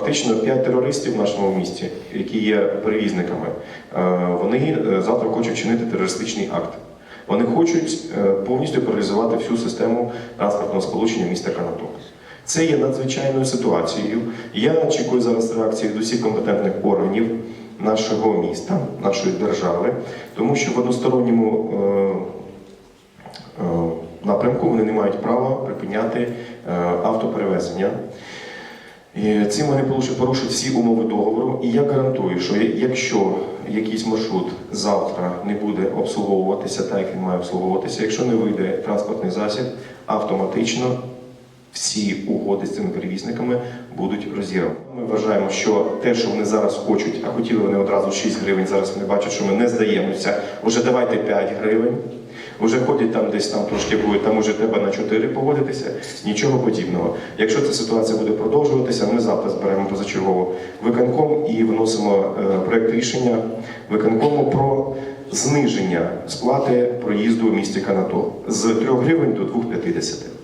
фактично п'ять терористів в нашому місті, які є перевізниками, е, вони е, завтра хочуть чинити терористичний акт. Вони хочуть е, повністю паралізувати всю систему транспортного сполучення міста Канатоп. Це є надзвичайною ситуацією. Я очікую зараз реакції від усіх компетентних органів нашого міста, нашої держави, тому що в односторонньому напрямку вони не мають права припиняти автоперевезення. І цим вони порушують всі умови договору. І я гарантую, що якщо якийсь маршрут завтра не буде обслуговуватися так, як він має обслуговуватися, якщо не вийде транспортний засіб, автоматично всі угоди з цими перевізниками будуть розірвані. Ми вважаємо, що те, що вони зараз хочуть, а хотіли вони одразу 6 гривень, зараз вони бачать, що ми не здаємося. Уже давайте 5 гривень. Уже ходять там десь там трошки будуть, там уже треба на 4 поводитися, нічого подібного. Якщо ця ситуація буде продовжуватися, ми завтра зберемо позачергову виконком і вносимо е, проект рішення виконкому про зниження сплати проїзду в місті Канато з 3 гривень до 2,50.